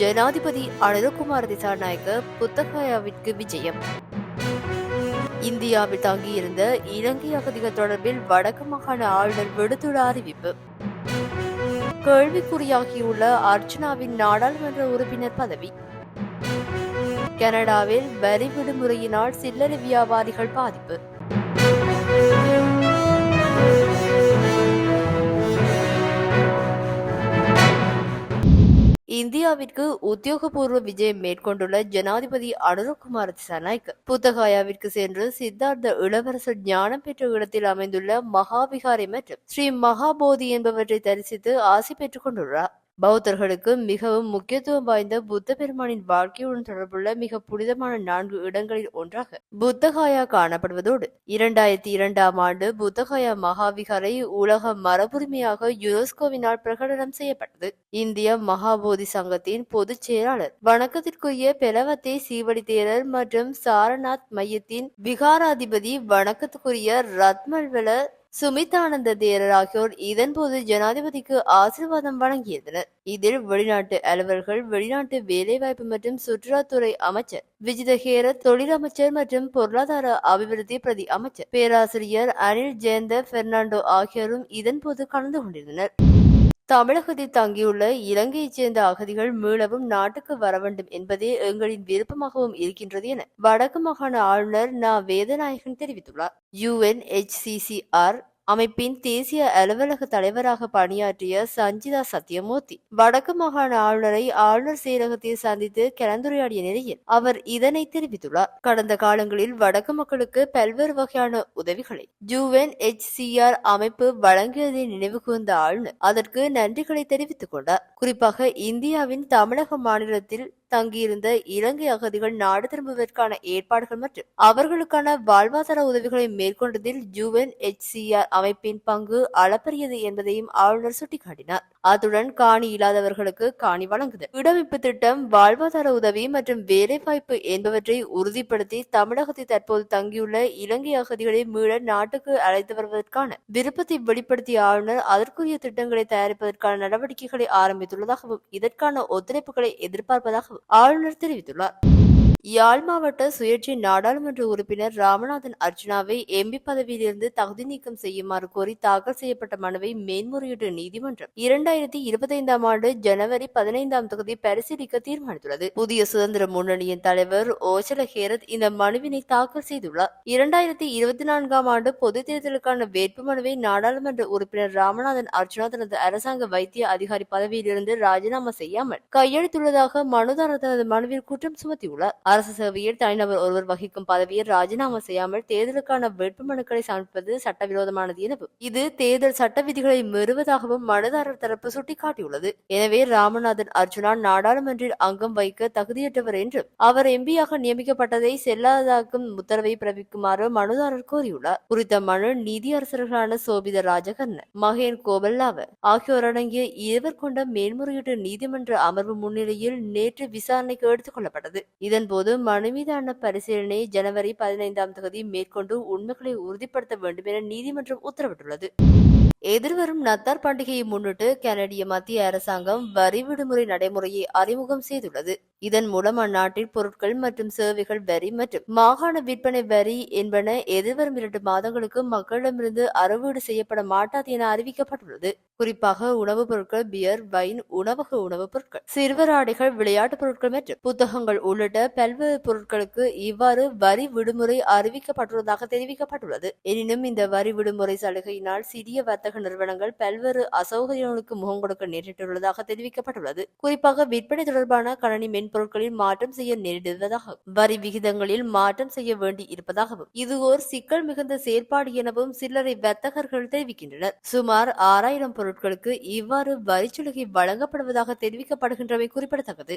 ஜனாதிபதி அனந்தகுமார் திசாநாயக்க புத்தகாயாவிற்கு விஜயம். இந்தியாவில் தங்கியிருந்த இலங்கை அகதிகள் தொடர்பில் வடக்கு மாகாண ஆளுநர் விடுத்துள்ள அறிவிப்பு. கேள்விக்குறியாகியுள்ள அர்ச்சனாவின் நாடாளுமன்ற உறுப்பினர் பதவி. கனடாவில் வரி விடுமுறையினால் சில்லறை வியாபாரிகள் பாதிப்பு. புத்தகாயாவிற்கு உத்தியோகபூர்வ விஜயம் மேற்கொண்டுள்ள ஜனாதிபதி அனுரகுமார் திசாநாயக் புத்தகாயாவிற்கு சென்று சித்தார்த்த இளவரசர் ஞானம் பெற்ற இடத்தில் அமைந்துள்ள மகாவிகாரி மற்றும் ஸ்ரீ மகாபோதி என்பவற்றை தரிசித்து ஆசி பெற்றுக் கொண்டுள்ளார். பௌத்தர்களுக்கு மிகவும் முக்கியத்துவம் வாய்ந்த புத்த பெருமானின் வாழ்க்கையுடன் தொடர்புள்ள மிக புனிதமான நான்கு இடங்களில் ஒன்றாக புத்தகாயா காணப்படுவதோடு இரண்டாயிரத்தி இரண்டாம் ஆண்டு புத்தகாயா மகாவிகாரை உலக மரபுரிமையாக யுனெஸ்கோவினால் பிரகடனம் செய்யப்பட்டது. இந்திய மகாபோதி சங்கத்தின் பொதுச் செயலாளர் வணக்கத்திற்குரிய பெலவத்தை சீவடித்தேரர் மற்றும் சாரநாத் மையத்தின் விகாராதிபதி வணக்கத்துக்குரிய ரத்மல்வல சுமிதானந்த தேரர் ஆகியோர் இதன்போது ஜனாதிபதிக்கு ஆசீர்வாதம் வழங்கியிருந்தனர் இதில் வெளிநாட்டு அலுவலர்கள் வெளிநாட்டு வேலைவாய்ப்பு மற்றும் சுற்றுலாத்துறை அமைச்சர் விஜித ஹேரத் தொழிலமைச்சர் மற்றும் பொருளாதார அபிவிருத்தி பிரதி அமைச்சர் பேராசிரியர் அனில் ஜெயந்த பெர்னாண்டோ ஆகியோரும் இதன்போது கலந்து கொண்டிருந்தனர். தமிழகத்தில் தங்கியுள்ள இலங்கையைச் சேர்ந்த அகதிகள் மீளவும் நாட்டுக்கு வர வேண்டும் என்பதே எங்களின் விருப்பமாகவும் இருக்கின்றது என வடக்கு மாகாண ஆளுநர் நா. வேதநாயகன் தெரிவித்துள்ளார். யுஎன்எச்சிசிஆர் அமைப்பின் தேசிய அலுவலக தலைவராக பணியாற்றிய சஞ்சிதா சத்யமூர்த்தி. வடக்கு மாகாண ஆளுநரை ஆளுநர் செயலகத்தில் சந்தித்து கலந்துரையாடிய நிலையில் அவர் இதனை தெரிவித்துள்ளார். கடந்த காலங்களில் வடக்கு மக்களுக்கு பல்வேறு வகையான உதவிகளை ஜூவென் எச் சிஆர் அமைப்பு வழங்கியதை நினைவு கூர்ந்த ஆளுநர் அதற்கு நன்றிகளை தெரிவித்துக் கொண்டார். குறிப்பாக இந்தியாவின் தமிழக மாநிலத்தில் தங்கியிருந்த இலங்கை அகதிகள் நாடு திரும்புவதற்கான ஏற்பாடுகள் மற்றும் அவர்களுக்கான வாழ்வாதார உதவிகளை மேற்கொண்டதில் யுஎன்எச்சிஆர் அமைப்பின் பங்கு அளப்பரியது என்பதையும் ஆளுநர் சுட்டிக்காட்டினார். அத்துடன் காணி இல்லாதவர்களுக்கு காணி வழங்குதல் இடமைப்பு திட்டம் வாழ்வாதார உதவி மற்றும் வேலைவாய்ப்பு என்பவற்றை உறுதிப்படுத்தி தமிழகத்தில் தற்போது தங்கியுள்ள இலங்கை அகதிகளை மீள நாட்டுக்கு அழைத்து வருவதற்கான விருப்பத்தை வெளிப்படுத்திய ஆளுநர் அதற்குரிய திட்டங்களை தயாரிப்பதற்கான நடவடிக்கைகளை ஆரம்பித்துள்ளதாகவும் இதற்கான ஒத்துழைப்புகளை எதிர்பார்ப்பதாகவும் ஆளுநர் தெரிவித்துள்ளார். யாழ் மாவட்ட சுயேட்சை நாடாளுமன்ற உறுப்பினர் ராமநாதன் அர்ஜுனாவை எம்பி பதவியிலிருந்து தகுதி நீக்கம் செய்யுமாறு கோரி தாக்கல் செய்யப்பட்ட மனுவை மேன்முறையீட்டு நீதிமன்றம் இரண்டாயிரத்தி இருபத்தைந்தாம் ஆண்டு ஜனவரி பதினைந்தாம் தொகுதி பரிசீலிக்க தீர்மானித்துள்ளது. புதிய சுதந்திர முன்னணியின் தலைவர் ஓச்சல ஹேரத் இந்த மனுவினை தாக்கல் செய்துள்ளார். இரண்டாயிரத்தி இருபத்தி நான்காம் ஆண்டு பொது தேர்தலுக்கான வேட்பு மனுவை நாடாளுமன்ற உறுப்பினர் ராமநாதன் அர்ஜுனா தனது அரசாங்க வைத்திய அதிகாரி பதவியிலிருந்து ராஜினாமா செய்யாமல் கையெழுத்துள்ளதாக மனுதாரர் தனது மனுவில் குற்றம் சுமத்தியுள்ளார். அரசு சேவையில் தனிநபர் ஒருவர் வகிக்கும் பதவியை ராஜினாமா செய்யாமல் தேர்தலுக்கான வேட்புமனுக்களை சமர்ப்பது சட்டவிரோதமானது எனவும் இது தேர்தல் சட்ட விதிகளை மீறுவதாகவும் மனுதாரர் தரப்பு சுட்டிக்காட்டியுள்ளது. எனவே ராமநாதன் அர்ஜுனா நாடாளுமன்றில் அங்கம் வைக்க தகுதியற்றவர் என்றும் அவர் எம்பியாக நியமிக்கப்பட்டதை செல்லாததாக்கும் உத்தரவை பிறப்பிக்குமாறு மனுதாரர் கோரியுள்ளார். குறித்த மனு நீதியரசர்களான சோபித ராஜகர்ணன் மகேன் கோபல்லாவ ஆகியோர் அடங்கிய இருவர் கொண்ட மேல்முறையீட்டு நீதிமன்ற அமர்வு முன்னிலையில் நேற்று விசாரணைக்கு எடுத்துக் கொள்ளப்பட்டது. இதன்போது மனு மீதான பரிசீலனை ஜனவரி பதினைந்தாம் தேதி மேற்கொண்டு உண்மைகளை உறுதிப்படுத்த வேண்டும் என நீதிமன்றம் உத்தரவிட்டுள்ளது. எதிர்வரும் நத்தார் பண்டிகையை முன்னிட்டு கனடிய மத்திய அரசாங்கம் வரி விடுமுறை நடைமுறையை அறிமுகம் செய்துள்ளது. இதன் மூலம் அந்நாட்டில் பொருட்கள் மற்றும் சேவைகள் வரி மற்றும் மாகாண விற்பனை வரி என்பன எதிர்வரும் இரண்டு மாதங்களுக்கு மக்களிடமிருந்து அறவீடு செய்யப்பட மாட்டாது என அறிவிக்கப்பட்டுள்ளது. குறிப்பாக உணவுப் பொருட்கள் பியர் வைன் உணவக உணவுப் பொருட்கள் சிறுவர் ஆடைகள் விளையாட்டுப் பொருட்கள் மற்றும் புத்தகங்கள் உள்ளிட்ட பல்வேறு பொருட்களுக்கு இவ்வாறு வரி விடுமுறை அறிவிக்கப்பட்டுள்ளதாக தெரிவிக்கப்பட்டுள்ளது. எனினும் இந்த வரி விடுமுறை சலுகையினால் சிறிய வர்த்தக நிறுவனங்கள் பல்வேறு அசௌகரியங்களுக்கு முகம் கொடுக்க நேரிட்டுள்ளதாக தெரிவிக்கப்பட்டுள்ளது. குறிப்பாக விற்பனை தொடர்பான கணனி பொருட்களில் மாற்றம் செய்ய நேரிடுவதாகவும் வரி விகிதங்களில் மாற்றம் செய்ய வேண்டி இருப்பதாகவும் இது ஓர் சிக்கல் மிகுந்த செயற்பாடு எனவும் சில்லறை வர்த்தகர்கள் தெரிவிக்கின்றனர். சுமார் ஆறாயிரம் பொருட்களுக்கு இவ்வாறு வரிச்சலுகை வழங்கப்படுவதாக தெரிவிக்கப்படுகின்றமை குறிப்பிடத்தக்கது.